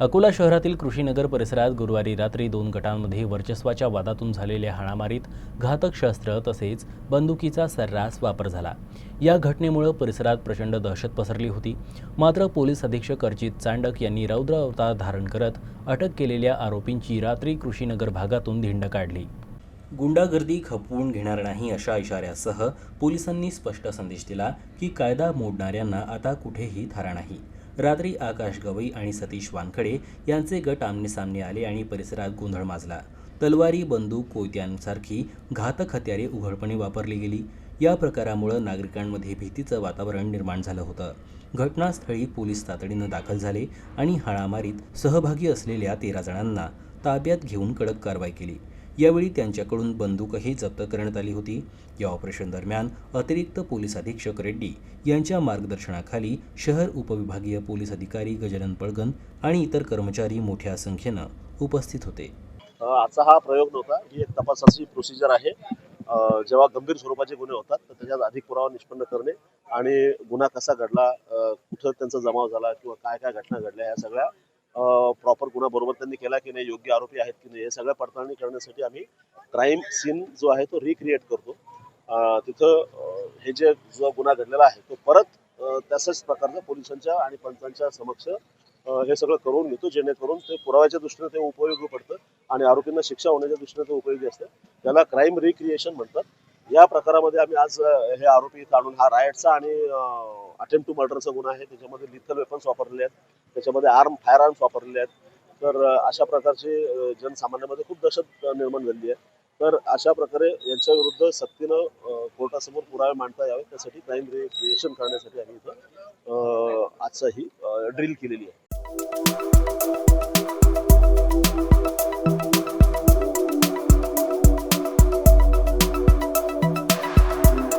अकोला शहरातील कृषीनगर परिसरात गुरुवारी रात्री दोन गटांमध्ये वर्चस्वाच्या वादातून झालेल्या हाणामारीत घातक शस्त्र तसेच बंदुकीचा सर्रास वापर झाला. या घटनेमुळे परिसरात प्रचंड दहशत पसरली होती. मात्र पोलीस अधीक्षक अर्जित चांडक यांनी रौद्र अवतार धारण करत अटक केलेल्या आरोपींची रात्री कृषीनगर भागातून धिंड काढली. गुंडागर्दी खपवून घेणार नाही अशा इशाऱ्यासह पोलिसांनी स्पष्ट संदेश दिला की कायदा मोडणाऱ्यांना आता कुठेही थारा नाही. रात्री आकाश गवई आणि सतीश वानखडे यांचे गट आमनेसामने आले आणि परिसरात गोंधळ माजला. तलवारी बंदूक कोयत्यांसारखी घातक हत्यारे उघडपणे वापरली गेली. या प्रकारामुळं नागरिकांमध्ये भीतीचं वातावरण निर्माण झालं होतं. घटनास्थळी पोलीस तातडीनं दाखल झाले आणि हाणामारीत सहभागी असलेल्या तेरा जणांना ताब्यात घेऊन कडक कारवाई केली. यावेळी त्यांच्याकडून बंदूकही जप्त करण्यात आली होती. या ऑपरेशन दरम्यान अतिरिक्त पोलीस अधीक्षक रेड्डी यांच्या मार्गदर्शनाखाली शहर उपविभागीय पोलीस अधिकारी गजानन पळगन आणि इतर कर्मचारी मोठ्या संख्येनं उपस्थित होते. आजचा हा प्रयोग नव्हता. ही एक तपासाची प्रोसिजर आहे. जेव्हा गंभीर स्वरूपाचे गुन्हे होतात तर त्याच्यात अधिक पुरावा निष्पन्न करणे आणि गुन्हा कसा घडला कुठं त्यांचा जमाव झाला किंवा काय काय घटना घडल्या या सगळ्या प्रॉपर गुन्हा बरोबर त्यांनी केला की नाही योग्य आरोपी आहेत की नाही हे सगळ्या पडताळणी करण्यासाठी आम्ही क्राईम सीन जो आहे तो रिक्रिएट करतो. तिथं हे जे जो गुन्हा घडलेला आहे तो परत तसंच तशाच प्रकारचा पोलिसांच्या आणि पंचांच्या समक्ष हे सगळं करून घेतो जेणेकरून ते पुराव्याच्या दृष्टीने ते उपयोगी पडतं आणि आरोपींना शिक्षा होण्याच्या दृष्टीने ते उपयोगी असतं. त्याला क्राईम रिक्रिएशन म्हणतात. या प्रकारामध्ये आम्ही आज हे आरोपी काढून आणून हा रायटचा आणि अटेम्प्ट टू मर्डरचा गुन्हा आहे. त्याच्यामध्ये लिथल वेपन्स वापरलेले आहेत. त्याच्यामध्ये आर्म फायर आर्म्स वापरलेले आहेत. तर अशा प्रकारचे जनसामान्यामध्ये खूप दहशत निर्माण झालेली आहे. तर अशा प्रकारे यांच्या विरुद्ध सक्तीनं कोर्टासमोर पुरावे मांडता यावे त्यासाठी क्राईम क्रिएशन करण्यासाठी आम्ही इथं आजचा ही ड्रिल केलेली आहे.